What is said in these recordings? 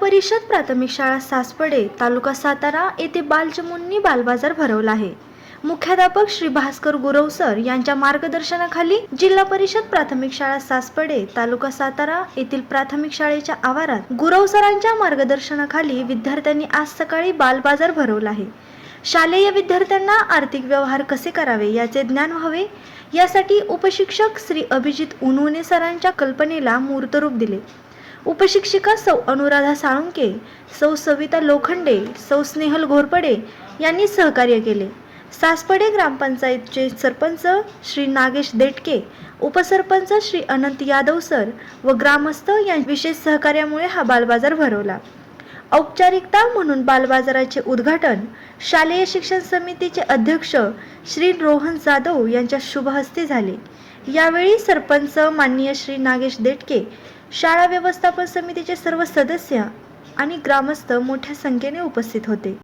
परिषद प्राथमिक शाळा सासपडे तालुका सातारा येथे बालचमुंनी बालबाजार भरवला आहे. मुख्याध्यापक श्री भास्कर गुरवसर यांच्या मार्गदर्शनाखाली जिल्हा परिषद प्राथमिक शाळा सासपडे तालुका सातारा येथील प्राथमिक शाळेच्या आवारात गुरवसरांच्या मार्गदर्शनाखाली विद्यार्थ्यांनी आज सकाळी बालबाजार भरवला आहे. शालेय विद्यार्थ्यांना आर्थिक व्यवहार कसे करावे याचे ज्ञान व्हावे? यासाठी उपशिक्षक श्री अभिजित उनवणे सरांच्या कल्पनेला मूर्तरूप दिले. उपशिक्षिका सौ अनुराधा साळुंके सौ सविता लोखंडे सौ स्नेहल घोरपडे यांनी सहकार्य केले. सासपडे ग्रामपंचायतचे सरपंच श्री नागेश देटके उपसरपंच श्री अनंत यादव सर व ग्रामस्थ या विशेष सहकार्यामुळे हा बालबाजार भरवला. औपचारिकता म्हणून बालबाजाराचे उद्घाटन शालेय शिक्षण समितीचे अध्यक्ष श्री रोहन जाधव यांच्या शुभहस्ते झाले. यावेळी सरपंच माननीय श्री नागेश देटके शाळा व्यवस्थापन समितीचे सर्व सदस्य आणि ग्रामस्थ मोठ्या संख्येने उपस्थित होते.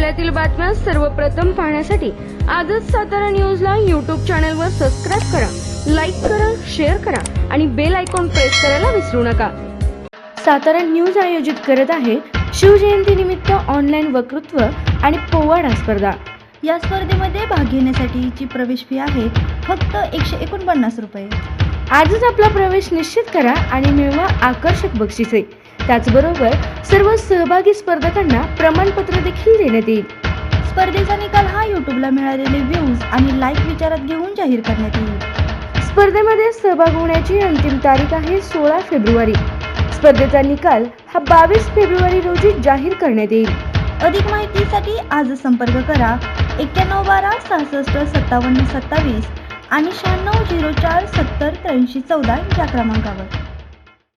जिल्ह्यातील बातम्या सर्वप्रथम पाहण्यासाठी आजच सातारा न्यूजला यूट्यूब चॅनलवर सबस्क्राईब करा लाईक करा शेअर करा आणि बेल आयकॉन प्रेस करायला विसरू नका. सातारा न्यूज आयोजित करत आहे शिवजयंतीनिमित्त ऑनलाईन वक्तृत्व आणि पोवाडा स्पर्धा. या स्पर्धेमध्ये भाग घेण्यासाठीची प्रवेश फी आहे फक्त एकशे एकोणपन्नास रुपये. आजच आपला प्रवेश निश्चित करा आणि मिळवा आकर्षक बक्षिसे. त्याचबरोबर सर्व सहभागी स्पर्धकांना प्रमाणपत्र देखील देण्यात येईल. स्पर्धेचा निकाल हा यूट्यूबला मिळालेले व्ह्यूज आणि लाईक विचारात घेऊन जाहीर करण्यात येईल. स्पर्धेमध्ये सहभाग होण्याची अंतिम तारीख आहे सोळा फेब्रुवारी. स्पर्धेचा निकाल हा बावीस फेब्रुवारी रोजी जाहीर करण्यात येईल. अधिक माहितीसाठी आजच संपर्क करा एक्क्याण्णव बारा सहासष्ट सत्तावन्न सत्तावीस आणि शहाण्णव झिरो चार सत्तर त्र्याऐंशी चौदा या क्रमांकावर.